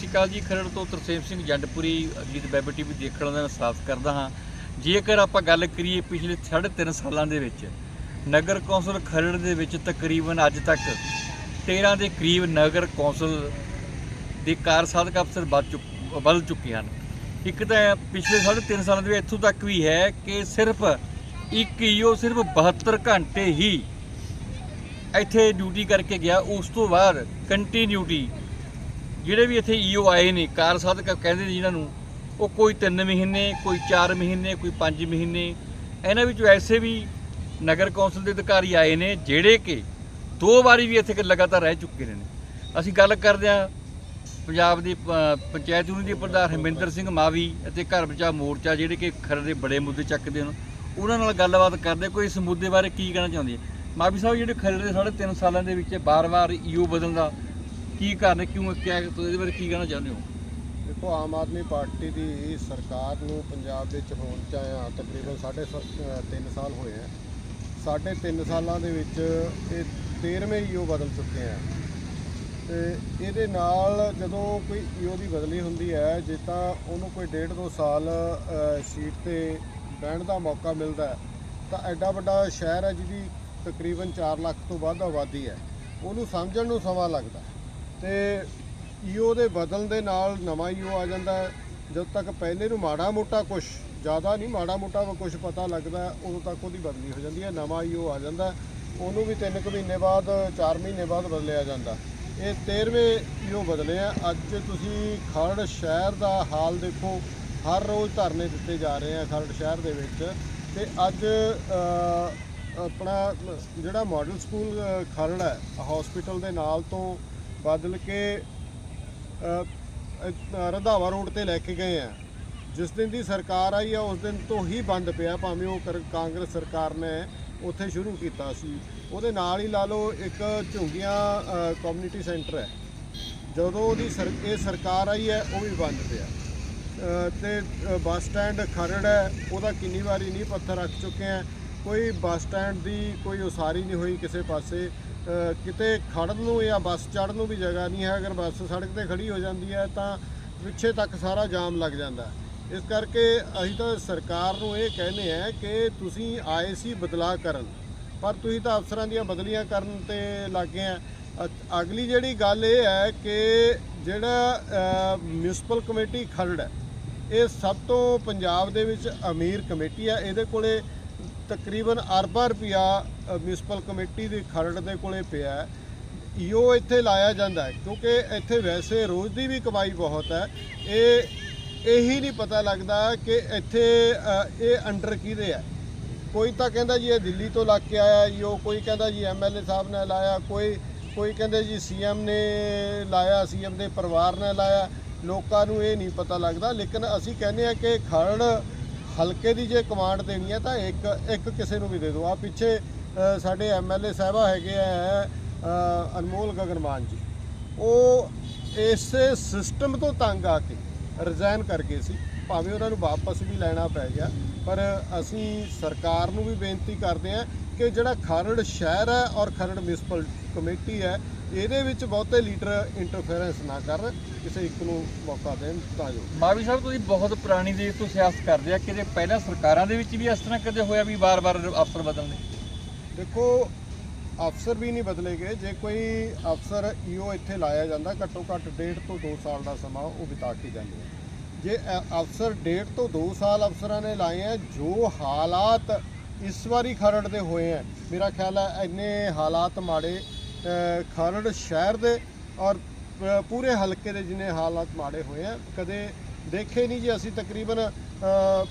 ਸ਼੍ਰੀ ਅਕਾਲ ਜੀ। ਖਰੜ ਤੋਂ Tarsem Singh Jandpuri, Ajit web TV ਦੇਖਣ ਦਾ ਮੈਂ ਸਾਥ ਕਰਦਾ ਹਾਂ। ਜੇਕਰ ਆਪਾਂ ਗੱਲ ਕਰੀਏ ਪਿਛਲੇ 3.5 ਸਾਲਾਂ ਦੇ ਵਿੱਚ, ਨਗਰ ਕੌਂਸਲ ਖਰੜ ਦੇ ਵਿੱਚ ਤਕਰੀਬਨ ਅੱਜ ਤੱਕ 13 ਦੇ ਕਰੀਬ ਨਗਰ ਕੌਂਸਲ ਦੇ ਕਾਰਜਸਾਧਕ ਅਫਸਰ ਵੱਧ ਚੁੱਕ ਬਦਲ ਚੁੱਕੇ ਹਨ। ਇੱਕ ਤਾਂ ਪਿਛਲੇ 3.5 ਸਾਲਾਂ ਦੇ ਵਿੱਚ ਇੱਥੋਂ ਤੱਕ ਵੀ ਹੈ ਕਿ ਸਿਰਫ ਇੱਕ ਈਓ ਸਿਰਫ 72 ਘੰਟੇ ਹੀ ਇੱਥੇ ਡਿਊਟੀ ਕਰਕੇ ਗਿਆ। ਉਸ ਤੋਂ ਬਾਅਦ ਕੰਟੀਨਿਊਟੀ ਜਿਹੜੇ ਵੀ ਇੱਥੇ ਈਓ ਆਏ ਨੇ, ਕਾਰ ਸਾਧਕ ਕਹਿੰਦੇ ਨੇ ਜਿਨ੍ਹਾਂ ਨੂੰ, ਉਹ ਕੋਈ 3 ਮਹੀਨੇ, ਕੋਈ 4 ਮਹੀਨੇ, ਕੋਈ 5 ਮਹੀਨੇ, ਇਹਨਾਂ ਵਿੱਚੋਂ ਐਸੇ ਵੀ ਨਗਰ ਕੌਂਸਲ ਦੇ ਅਧਿਕਾਰੀ ਆਏ ਨੇ, ਜਿਹੜੇ ਕਿ ਦੋ ਵਾਰੀ ਵੀ ਇੱਥੇ ਲਗਾਤਾਰ ਰਹਿ ਚੁੱਕੇ ਨੇ। ਅਸੀਂ ਗੱਲ ਕਰਦੇ ਹਾਂ ਪੰਜਾਬ ਦੀ ਪੰਚਾਇਤ ਯੂਨੀਅਨ ਦੇ ਪ੍ਰਧਾਨ ਹਰਮਿੰਦਰ ਸਿੰਘ ਮਾਵੀ ਅਤੇ ਘਰ ਬਚਾ ਮੋਰਚਾ, ਜਿਹੜੇ ਕਿ ਖਰੜ ਦੇ ਬੜੇ ਮੁੱਦੇ ਚੱਕਦੇ ਹਨ। ਉਹਨਾਂ ਨਾਲ ਗੱਲਬਾਤ ਕਰਦੇ ਕੋਈ ਇਸ ਮੁੱਦੇ ਬਾਰੇ ਕੀ ਕਹਿਣਾ ਚਾਹੁੰਦੇ ਆ? ਮਾਵੀ ਸਾਹਿਬ, ਜਿਹੜੇ ਖਰੜ ਦੇ ਸਾਢੇ ਤਿੰਨ ਸਾਲਾਂ ਦੇ ਵਿੱਚ ਬਾਰ-ਬਾਰ ਈਓ ਬਦਲਣ ਦਾ ਕੀ ਕਾਰਨ ਹੈ? ਕਿਉਂ ਕਿਆ ਤੁਸੀਂ ਇਹਦੇ ਬਾਰੇ ਕੀ ਕਹਿਣਾ ਚਾਹੁੰਦੇ ਹੋ? ਦੇਖੋ ਆਮ ਆਦਮੀ ਪਾਰਟੀ ਦੀ ਸਰਕਾਰ ਨੂੰ ਪੰਜਾਬ ਵਿੱਚ ਹੋਣ ਚ ਆਇਆ ਤਕਰੀਬਨ ਸਾਢੇ ਸ- ਅ, ਤਿੰਨ ਸਾਲ ਹੋਏ ਆ ਸਾਢੇ ਤਿੰਨ ਸਾਲਾਂ ਦੇ ਵਿੱਚ ਇਹ 13ਵੇਂ ਈਓ ਬਦਲ ਚੁੱਕੇ ਆ ਤੇ ਇਹਦੇ ਨਾਲ ਜਦੋਂ ਕੋਈ ਈਓ ਦੀ ਬਦਲੀ ਹੁੰਦੀ ਹੈ ਜੇ ਤਾਂ ਉਹਨੂੰ ਕੋਈ ਡੇਢ ਦੋ ਸਾਲ ਸੀਟ ਤੇ ਬਹਿਣ ਦਾ ਮੌਕਾ ਮਿਲਦਾ ਤਾਂ ਐਡਾ ਵੱਡਾ ਸ਼ਹਿਰ ਹੈ ਜਿਹਦੀ ਤਕਰੀਬਨ 4 ਲੱਖ ਤੋਂ ਵੱਧ ਆਬਾਦੀ ਹੈ। ਉਹਨੂੰ ਸਮਝਣ ਨੂੰ ਸਮਾਂ ਲੱਗਦਾ ਤੇ ਈਓ ਦੇ ਬਦਲਣ ਦੇ ਨਾਲ ਨਵਾਂ ਈਓ ਆ ਜਾਂਦਾ ਹੈ। ਜਦ ਤੱਕ ਪਹਿਲੇ ਨੂੰ ਮਾੜਾ ਮੋਟਾ ਕੁਝ ਜ਼ਿਆਦਾ ਨਹੀਂ ਮਾੜਾ ਮੋਟਾ ਕੁਝ ਪਤਾ ਲੱਗਦਾ, ਉਦੋਂ ਤੱਕ ਉਹਦੀ ਬਦਲੀ ਹੋ ਜਾਂਦੀ ਹੈ, ਨਵਾਂ ਈਓ ਆ ਜਾਂਦਾ ਉਹਨੂੰ ਵੀ 3 ਕੁ ਮਹੀਨੇ ਬਾਅਦ 4 ਮਹੀਨੇ ਬਾਅਦ ਬਦਲਿਆ ਜਾਂਦਾ। ਇਹ 13ਵੇਂ ਈਓ ਬਦਲੇ ਆ। ਅੱਜ ਤੁਸੀਂ ਖਰੜ ਸ਼ਹਿਰ ਦਾ ਹਾਲ ਦੇਖੋ, ਹਰ ਰੋਜ਼ ਧਰਨੇ ਦਿੱਤੇ ਜਾ ਰਹੇ ਆ ਖਰੜ ਸ਼ਹਿਰ ਦੇ ਵਿੱਚ। ਤੇ ਅੱਜ ਆਪਣਾ ਜਿਹੜਾ ਮਾਡਲ ਸਕੂਲ ਖਰੜ ਹੈ ਹਸਪੀਟਲ ਦੇ ਨਾਲ ਤੋਂ ਬਦਲ ਕੇ ਰੰਧਾਵਾ ਰੋਡ ਤੇ ਲੈ ਕੇ ਗਏ ਆ। ਜਿਸ ਦਿਨ ਦੀ ਸਰਕਾਰ ਆਈ ਆ ਉਸ ਦਿਨ ਤੋਂ ਹੀ ਬੰਦ ਪਿਆ। ਭਾਵੇਂ ਉਹ ਕਰ- ਕਾਂਗਰਸ ਸਰਕਾਰ ਨੇ ਉੱਥੇ ਸ਼ੁਰੂ ਕੀਤਾ ਸੀ। ਉਹਦੇ ਨਾਲ ਹੀ ਲਾ ਲਓ ਇੱਕ ਝੁੰਗੀਆਂ ਕਮਿਊਨਿਟੀ ਸੈਂਟਰ ਹੈ। ਜਦੋਂ ਉਹਦੀ ਸਰ- ਇਹ ਸਰਕਾਰ ਆਈ ਹੈ ਉਹ ਵੀ ਬੰਦ ਪਿਆ। ਅ, ਤੇ ਬੱਸ ਸਟੈਂਡ ਖਰੜ ਹੈ। ਉਹਦਾ ਕਿੰਨੀ ਵਾਰੀ ਨਹੀਂ ਪੱਥਰ ਰੱਖ ਚੁੱਕੇ ਆ। ਕੋਈ ਬੱਸ ਸਟੈਂਡ ਦੀ ਕੋਈ ਉਸਾਰੀ ਨਹੀਂ ਹੋਈ ਕਿਸੇ ਪਾਸੇ। ਕਿਤੇ ਖੜਨ ਨੂੰ ਜਾਂ ਬੱਸ ਚੜ੍ਹਨ ਨੂੰ ਵੀ ਜਗ੍ਹਾ ਨਹੀਂ ਹੈ। ਅਗਰ ਬੱਸ ਸੜਕ ਤੇ ਖੜੀ ਹੋ ਜਾਂਦੀ ਹੈ ਤਾਂ ਪਿੱਛੇ ਤੱਕ ਸਾਰਾ ਜਾਮ ਲੱਗ ਜਾਂਦਾ ਇਸ ਕਰਕੇ ਅਸੀਂ ਤਾਂ ਸਰਕਾਰ ਨੂੰ ਇਹ ਕਹਿੰਦੇ ਆ ਕਿ ਤੁਸੀਂ ਆਏ ਸੀ ਬਦਲਾਅ ਕਰਨ, ਪਰ ਤੁਸੀਂ ਤਾਂ ਅਫਸਰਾਂ ਦੀਆਂ ਬਦਲੀਆਂ ਕਰਨ ਤੇ ਲੱਗੇ ਆ। ਅ- ਅਗਲੀ ਜਿਹੜੀ ਗੱਲ ਇਹ ਹੈ ਕਿ ਜਿਹੜਾ ਮਿਊਨਿਸਪਲ ਕਮੇਟੀ ਖਰੜ ਹੈ, ਇਹ ਸਭ ਤੋਂ ਪੰਜਾਬ ਦੇ ਵਿੱਚ ਅਮੀਰ ਕਮੇਟੀ ਹੈ। ਇਹਦੇ ਕੋਲੇ ਤਕਰੀਬਨ ਅਰਬਾਂ ਰੁਪਿਆ ਮਿਊਨਿਸਪਲ ਕਮੇਟੀ ਦੀ ਖਰੜ ਦੇ ਕੋਲੇ ਪਿਆ ਹੈ। ਈਓ ਇੱਥੇ ਲਾਇਆ ਜਾਂਦਾ ਹੈ, ਕਿਉਂਕਿ ਇੱਥੇ ਵੈਸੇ ਰੋਜ਼ ਦੀ ਵੀ ਕਮਾਈ ਬਹੁਤ ਹੈ। ਇਹ, ਇਹੀ ਨਹੀਂ ਪਤਾ ਲੱਗਦਾ ਕਿ ਇੱਥੇ ਇਹ ਅੰਡਰ ਕਿਹਦੇ ਹੈ। ਕੋਈ ਤਾਂ ਕਹਿੰਦਾ ਜੀ ਇਹ ਦਿੱਲੀ ਤੋਂ ਲੱਗ ਕੇ ਆਇਆ, ਈਓ ਕੋਈ ਕਹਿੰਦਾ ਜੀ ਐਮਐਲਏ ਸਾਹਿਬ ਨੇ ਲਾਇਆ, ਕੋਈ ਕੋਈ ਕਹਿੰਦੇ ਜੀ ਸੀਐਮ ਨੇ ਲਾਇਆ ਸੀਐਮ ਦੇ ਪਰਿਵਾਰ ਨੇ ਲਾਇਆ। ਲੋਕਾਂ ਨੂੰ ਇਹ ਨਹੀਂ ਪਤਾ ਲੱਗਦਾ, ਲੇਕਿਨ ਅਸੀਂ ਕਹਿੰਦੇ ਆ ਕਿ ਖਰੜ ਹਲਕੇ ਦੀ ਜੇ ਕਮਾਂਡ ਦੇਣੀ ਹੈ ਤਾਂ ਇੱਕ ਇੱਕ ਕਿਸੇ ਨੂੰ ਵੀ ਦੇ ਦਿਓ। ਆ ਪਿੱਛੇ ਅ, ਸਾਡੇ ਐਮਐਲਏ ਸਾਹਿਬਾ ਹੈਗੇ ਆ ਅਨਮੋਲ ਗਗਨਮਾਨ ਜੀ। ਉਹ ਇਸੇ ਸਿਸਟਮ ਤੋਂ ਤੰਗ ਆ ਕੇ ਰਿਜ਼ਾਈਨ ਕਰ ਗਏ ਸੀ। ਭਾਵੇਂ ਉਹਨਾਂ ਨੂੰ ਵਾਪਸ ਵੀ ਲੈਣਾ ਪੈ ਗਿਆ ਪਰ ਅਸੀਂ ਸਰਕਾਰ ਨੂੰ ਵੀ ਬੇਨਤੀ ਕਰਦੇ ਹਾਂ ਕਿ ਜਿਹੜਾ ਖਰੜ ਸ਼ਹਿਰ ਹੈ ਔਰ ਖਰੜ ਮਿਊਨਿਸਪਲ ਕਮੇਟੀ ਹੈ ਇਹਦੇ ਵਿੱਚ ਬਹੁਤੇ ਲੀਡਰ ਇੰਟਰਫੇਰੈਂਸ ਨਾ ਕਰਨ ਕਿਸੇ ਇੱਕ ਨੂੰ ਮੌਕਾ ਦੇਣ ਤਾਂ ਜੋ। ਮਾਵੀ ਸਾਹਿਬ ਤੁਸੀਂ ਬਹੁਤ ਪੁਰਾਣੀ ਦੇਸ਼ ਤੋਂ ਸਿਆਸਤ ਕਰਦੇ ਆ ਕਿਤੇ ਪਹਿਲਾਂ ਸਰਕਾਰਾਂ ਦੇ ਵਿੱਚ ਵੀ ਇਸ ਤਰ੍ਹਾਂ ਕਦੇ ਹੋਇਆ ਵੀ ਵਾਰ-ਵਾਰ ਅਫਸਰ ਬਦਲਨੇ ਦੇਖੋ ਅਫਸਰ ਵੀ ਨਹੀਂ ਬਦਲੇ ਗਏ। ਜੇ ਕੋਈ ਅਫਸਰ ਈਓ ਇੱਥੇ ਲਾਇਆ ਜਾਂਦਾ ਘੱਟੋ ਘੱਟ ਡੇਢ ਤੋਂ 2 ਸਾਲ ਦਾ ਸਮਾਂ ਉਹ ਬਿਤਾ ਕੇ ਜਾਂਦੇ ਜੇ ਅਫਸਰ ਡੇਢ ਤੋਂ 2 ਸਾਲ ਅਫਸਰਾਂ ਨੇ ਲਾਏ ਆ ਜੋ ਹਾਲਾਤ ਇਸ ਵਾਰੀ ਖਰੜ ਦੇ ਹੋਏ ਆ ਮੇਰਾ ਖਿਆਲ ਹੈ ਇੰਨੇ ਹਾਲਾਤ ਮਾੜੇ ਖਰੜ ਸ਼ਹਿਰ ਦੇ ਔਰ ਪੂਰੇ ਹਲਕੇ ਦੇ ਜਿੰਨੇ ਹਾਲਾਤ ਮਾੜੇ ਹੋਏ ਆ ਕਦੇ ਦੇਖੇ ਨਹੀਂ ਜੀ ਅਸੀਂ ਤਕਰੀਬਨ ਅ,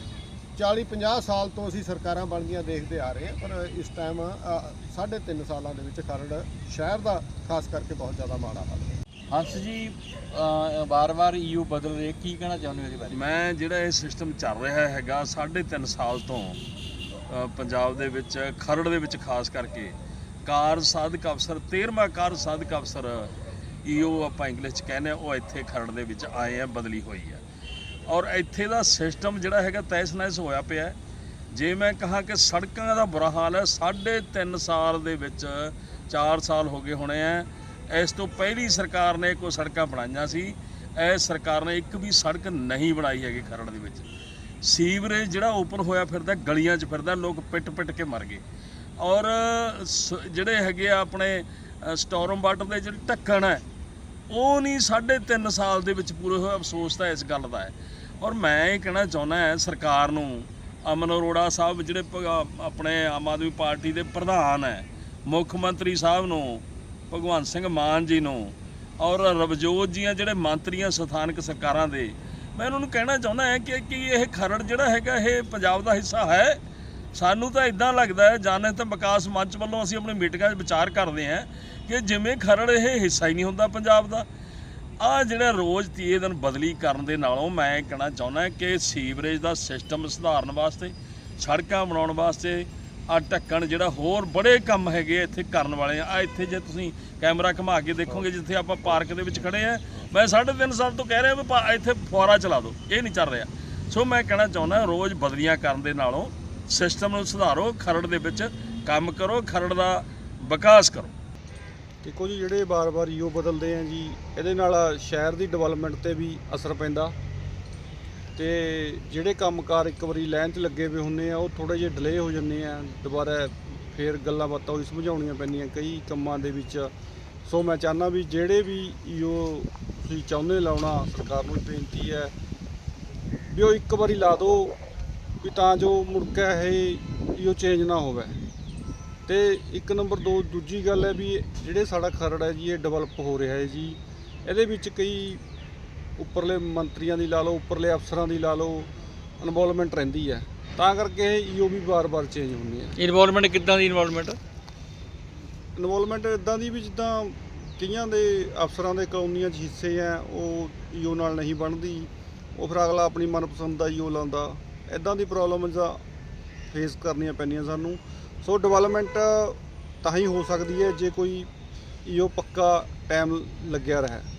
40 50 ਸਾਲ ਤੋਂ ਅਸੀਂ ਸਰਕਾਰਾਂ ਬਣਦੀਆਂ ਦੇਖਦੇ ਆ ਰਹੇ ਹਾਂ ਪਰ ਇਸ ਟਾਈਮ ਸਾਢੇ ਤਿੰਨ ਸਾਲਾਂ ਦੇ ਵਿੱਚ ਖਰੜ ਸ਼ਹਿਰ ਦਾ ਖਾਸ ਕਰਕੇ ਬਹੁਤ ਜ਼ਿਆਦਾ ਮਾੜਾ ਹਾਲ ਹੈ। ਹੰਸ ਜੀ ਵਾਰ-ਵਾਰ ਈਓ ਬਦਲ ਰਹੇ ਕੀ ਕਹਿਣਾ ਚਾਹੁੰਦੇ ਹੋ ਇਹਦੇ ਬਾਰੇ? ਮੈਂ ਜਿਹੜਾ ਇਹ ਸਿਸਟਮ ਚੱਲ ਰਿਹਾ ਹੈਗਾ 3.5 ਸਾਲ ਤੋਂ ਪੰਜਾਬ ਦੇ ਵਿੱਚ, ਖਰੜ ਦੇ ਵਿੱਚ ਖਾਸ ਕਰਕੇ। ਕਾਰ ਸਾਧਕ ਅਫਸਰ 13ਵਾਂ ਕਾਰ ਸਾਧਕ ਅਫਸਰ ਈਓ ਆਪਾਂ ਇੰਗਲਿਸ਼ ਚ ਕਹਿੰਦੇ ਆ, ਉਹ ਇੱਥੇ ਖਰੜ ਦੇ ਵਿੱਚ ਆਏ ਆ, ਬਦਲੀ ਹੋਈ ਹੈ ਔਰ ਇੱਥੇ ਦਾ ਸਿਸਟਮ ਜਿਹੜਾ ਹੈਗਾ ਤੈਸ ਨੈਸ ਹੋਇਆ ਪਿਆ ਜੇ ਮੈਂ ਕਹਾ ਕਿ ਸੜਕਾਂ ਦਾ ਬੁਰਾ ਹਾਲ ਹੈ 3.5 ਸਾਲ ਦੇ ਵਿੱਚ 4 ਸਾਲ ਹੋ ਗਏ ਹੋਣੇ ਆ। ਇਸ ਤੋਂ ਪਹਿਲੀ ਸਰਕਾਰ ਨੇ ਕੋਈ ਸੜਕਾਂ ਬਣਾਈਆਂ ਸੀ। ਇਹ ਸਰਕਾਰ ਨੇ ਇੱਕ ਵੀ ਸੜਕ ਨਹੀਂ ਬਣਾਈ ਹੈਗੀ ਖਰੜ ਦੇ ਵਿੱਚ। ਸੀਵਰੇਜ ਜਿਹੜਾ ਓਪਨ ਹੋਇਆ ਫਿਰਦਾ, ਗਲੀਆਂ 'ਚ ਫਿਰਦਾ, ਲੋਕ ਪਿੱਟ-ਪਿੱਟ ਕੇ ਮਰ ਗਏ। ਔਰ ਸ- ਜਿਹੜੇ ਹੈਗੇ ਆ ਆਪਣੇ ਸਟੋਰਮ ਵਾਟਰ ਦੇ ਜਿਹੜੇ ਢੱਕਣ ਹੈ ਉਹ ਨਹੀਂ ਸਾਢੇ ਤਿੰਨ ਸਾਲ ਦੇ ਵਿੱਚ ਪੂਰੇ ਹੋਏ, ਅਫਸੋਸ ਤਾਂ ਇਸ ਗੱਲ ਦਾ ਹੈ। ਔਰ ਮੈਂ ਇਹ ਕਹਿਣਾ ਚਾਹੁੰਦਾ ਹਾਂ, ਸਰਕਾਰ ਨੂੰ, ਅਮਨ ਅਰੋੜਾ ਸਾਹਿਬ ਜਿਹੜੇ ਆਪਣੇ ਆਮ ਆਦਮੀ ਪਾਰਟੀ ਦੇ ਪ੍ਰਧਾਨ ਹੈ, ਮੁੱਖ ਮੰਤਰੀ ਸਾਹਿਬ ਨੂੰ, ਭਗਵੰਤ ਸਿੰਘ ਮਾਨ ਜੀ ਨੂੰ, ਔਰ ਰਵਜੋਤ ਜੀਆਂ ਜਿਹੜੇ ਮੰਤਰੀਆਂ ਸਥਾਨਕ ਸਰਕਾਰਾਂ ਦੇ ਮੈਂ ਉਹਨਾਂ ਨੂੰ ਕਹਿਣਾ ਚਾਹੁੰਦਾ ਹਾਂ ਕਿ ਕਿ ਇਹ ਖਰੜ ਜਿਹੜਾ ਹੈਗਾ, ਇਹ ਪੰਜਾਬ ਦਾ ਹਿੱਸਾ ਹੈ। ਸਾਨੂੰ ਤਾਂ ਇਦਾਂ ਲੱਗਦਾ ਹੈ ਜਾਣੇ ਤਾਂ ਵਿਕਾਸ ਮੰਚ ਵੱਲੋਂ ਅਸੀਂ ਆਪਣੀ ਮੀਟਿੰਗਾਂ 'ਚ ਵਿਚਾਰ ਕਰਦੇ ਹਾਂ ਕਿ ਜਿਵੇਂ ਖਰੜ ਇਹ ਹਿੱਸਾ ਹੀ ਨਹੀਂ ਹੁੰਦਾ ਪੰਜਾਬ ਦਾ। ਆ ਜਿਹੜਾ ਰੋਜ਼ ਤੀਏ ਦਿਨ ਬਦਲੀ ਕਰਨ ਦੇ ਨਾਲੋਂ ਮੈਂ ਇਹ ਕਹਿਣਾ ਚਾਹੁੰਦਾ ਕਿ ਸੀਵਰੇਜ ਦਾ ਸਿਸਟਮ ਸੁਧਾਰਨ ਵਾਸਤੇ, ਸੜਕਾਂ ਬਣਾਉਣ ਵਾਸਤੇ ਆ ਢੱਕਣ ਜਿਹੜਾ ਹੋਰ ਬੜੇ ਕੰਮ ਹੈਗੇ ਇੱਥੇ ਕਰਨ ਵਾਲੇ ਆ। ਆਹ ਇੱਥੇ ਜੇ ਤੁਸੀਂ ਕੈਮਰਾ ਘੁਮਾ ਕੇ ਦੇਖੋਗੇ, ਜਿੱਥੇ ਆਪਾਂ ਪਾਰਕ ਦੇ ਵਿੱਚ ਖੜੇ ਆ, ਮੈਂ 3.5 ਸਾਲ ਤੋਂ ਕਹਿ ਰਿਹਾ ਵੀ ਪਾ- ਇੱਥੇ ਫੁਆਰਾ ਚਲਾ ਦਿਓ, ਇਹ ਨਹੀਂ ਚੱਲ ਰਿਹਾ। ਸੋ ਮੈਂ ਕਹਿਣਾ ਚਾਹੁੰਦਾ, ਰੋਜ਼ ਬਦਲੀਆਂ ਕਰਨ ਦੇ ਨਾਲੋਂ ਸਿਸਟਮ ਨੂੰ ਸੁਧਾਰੋ, ਖਰੜ ਦੇ ਵਿੱਚ ਕੰਮ ਕਰੋ, ਖਰੜ ਦਾ ਵਿਕਾਸ ਕਰੋ। ਦੇਖੋ ਜੀ, ਜਿਹੜੇ ਬਾਰ-ਬਾਰ ਈਓ ਬਦਲਦੇ ਆ ਜੀ, ਇਹਦੇ ਨਾਲ ਸ਼ਹਿਰ ਦੀ ਡਿਵੈਲਪਮੈਂਟ ਤੇ ਵੀ ਅਸਰ ਪੈਂਦਾ। ਤੇ ਜਿਹੜੇ ਕੰਮਕਾਰ ਇੱਕ ਵਾਰੀ ਲਾਈਨ 'ਚ ਲੱਗੇ ਹੋਏ ਹੁੰਦੇ ਆ, ਉਹ ਥੋੜੇ ਜਿਹੇ ਡਿਲੇ ਹੋ ਜਾਂਦੇ ਆ, ਦੁਬਾਰਾ ਫੇਰ ਗੱਲਾਂ ਬਾਤਾਂ ਉਹੀ ਸਮਝਾਉਣੀਆਂ ਪੈਂਦੀਆਂ ਕਈ ਕੰਮਾਂ ਦੇ ਵਿੱਚ। ਸੋ ਮੈਂ ਚਾਹੁੰਦਾ ਵੀ ਜਿਹੜੇ ਵੀ ਈਓ ਤੁਸੀਂ ਚਾਹੁੰਦੇ ਲਾਉਣਾ, ਸਰਕਾਰ ਨੂੰ ਬੇਨਤੀ ਹੈ ਵੀ ਉਹ ਇੱਕ ਵਾਰੀ ਲਾ ਦਿਓ ਵੀ ਤਾਂ ਜੋ ਮੁੜ ਕੇ ਇਹ ਈਓ ਚੇਂਜ ਨਾ ਹੋਵੇ। ਤੇ ਇੱਕ ਨੰਬਰ ਦੋ, ਦੂਜੀ ਗੱਲ ਹੈ ਵੀ ਜਿਹੜੇ ਸਾਡਾ ਖਰੜ ਹੈ ਜੀ, ਇਹ ਡਿਵੈਲਪ ਹੋ ਰਿਹਾ ਹੈ ਜੀ। ਇਹਦੇ ਵਿੱਚ ਕਈ ਉੱਪਰਲੇ ਮੰਤਰੀਆਂ ਦੀ ਲਾ ਲਓ ਉੱਪਰਲੇ ਅਫਸਰਾਂ ਦੀ ਲਾ ਲਓ ਇਨਵੋਲਵਮੈਂਟ ਰਹਿੰਦੀ ਹੈ। ਤਾਂ ਕਰਕੇ ਇਹ ਈਓ ਵੀ ਵਾਰ-ਵਾਰ ਚੇਂਜ ਹੁੰਦੇ ਆ ਇਨਵੋਲਵਮੈਂਟ ਕਿੱਦਾਂ ਦੀ ਇਨਵੋਲਵਮੈਂਟ ਇਨਵੋਲਵਮੈਂਟ ਇਦਾਂ ਦੀ ਵੀ ਜਿੱਦਾਂ ਕਈਆਂ ਦੇ ਅਫਸਰਾਂ ਦੇ ਕਲੋਨੀਆਂ 'ਚ ਹਿੱਸੇ ਆ ਉਹ ਈਓ ਨਾਲ ਨਹੀਂ ਬਣਦੀ। ਉਹ ਫਿਰ ਅਗਲਾ ਆਪਣੀ ਮਨਪਸੰਦ ਦਾ ਈਓ ਲਾਉਂਦਾ। ਇਦਾਂ ਦੀ ਪ੍ਰੋਬਲਮਸ ਆ ਫੇਸ ਕਰਨੀਆਂ ਪੈਂਦੀਆਂ ਸਾਨੂੰ। ਸੋ ਡਿਵੈਲਪਮੈਂਟ ਤਾਂ ਹੀ ਹੋ ਸਕਦੀ ਹੈ ਜੇ ਕੋਈ ਈਓ ਪੱਕਾ ਟਾਈਮ ਲੱਗਿਆ ਰਹੇ।